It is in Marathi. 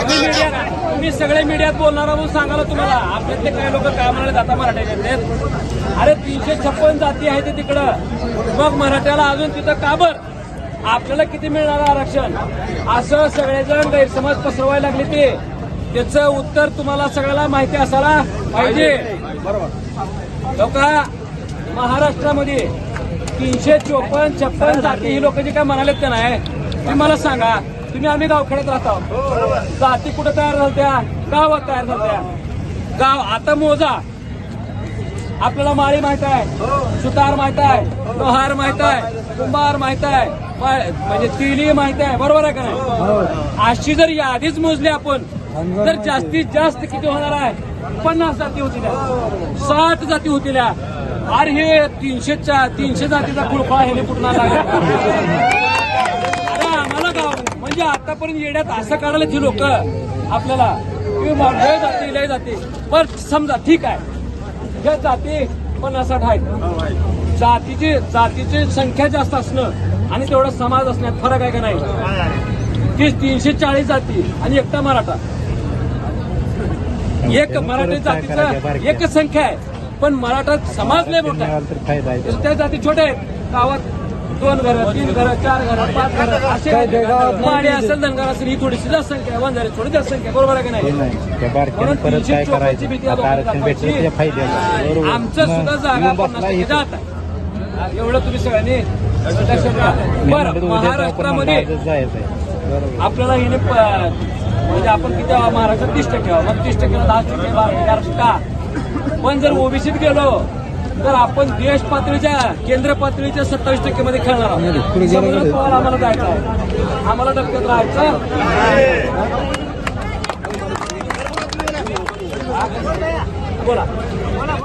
तुम्ही मीडिया- तुम्ही सगळे मीडियात बोलणार आहोत सांगायला तुम्हाला. आपल्यातले काही लोक काय म्हणाले आता मराठ्याचे अरे तीनशे छप्पन जाती आहे ते तिकडं. मग मराठ्याला अजून तिथं काबर आपल्याला किती मिळणार आरक्षण? असं सगळेजण गैरसमज पसरवायला लागले ते. त्याचं उत्तर तुम्हाला सगळ्याला माहिती असायला पाहिजे. लोक महाराष्ट्रामध्ये तीनशे चोपन्न छप्पन जाती ही लोक जे काय म्हणालेत का नाही तुम्ही मला सांगा. तुम्ही आम्ही गावखेड्यात राहतो. जाती कुठं तयार झाल्या गावात तयार झाल्या गाव आता मोजा. आपल्याला माळी माहीत आहे सुतार माहीत आहे लोहार माहीत आहे कुंभार माहीत आहे म्हणजे तिली माहीत आहे. बरोबर आहे का नाही? अशी जर यादीच मोजली आपण तर जास्तीत जास्त किती होणार आहे? पन्नास जाती होतील. साठ जाती होतील. अरे हे तीनशेच्या तीनशे जातीचा खुळफा हे कुठून आला? अरे आम्हाला गाव म्हणजे आतापर्यंत येण्यात असं काढायला जी लोक आपल्याला लय जाते लय जाते. पण समजा ठीक आहे. ह्या जाती पन्नास साठ आहेत. जातीची जातीची संख्या जास्त असणं आणि तेवढा समाज असण्यात फरक आहे का नाही? ती तीनशे चाळीस जाती आणि एकटा मराठा. एक मराठी जातीचा एकच संख्या आहे. पण मराठा समाज लय मोठा आहे. त्या जाती छोट्या आहेत. गावात दोन घर तीन घर चार घर पाच घर. असे पाणी असेल धनगर असेल ही थोडीशी जास्त संख्या आहे. वंजारी थोडी जास्त संख्या. बरोबर आहे का नाही? म्हणून तीनशे चौपन्नची भीती आमचं सुद्धा जागा पन्नास टक्के. जात आहे एवढं तुम्ही सगळ्यांनी लक्षात बरं महाराष्ट्रामध्ये आपल्याला हिने प- म्हणजे आपण किती महाराष्ट्रात तीस टक्के. मग तीस टक्के दहा टक्के बारा टक्के का पण जर ओबीसीत गेलो तर आपण देश पातळीच्या केंद्र पातळीच्या सत्तावीस टक्के मध्ये खेळणार आहोत. आम्हाला जायचं आहे. आम्हाला डबक्यात राहायचं. बोला.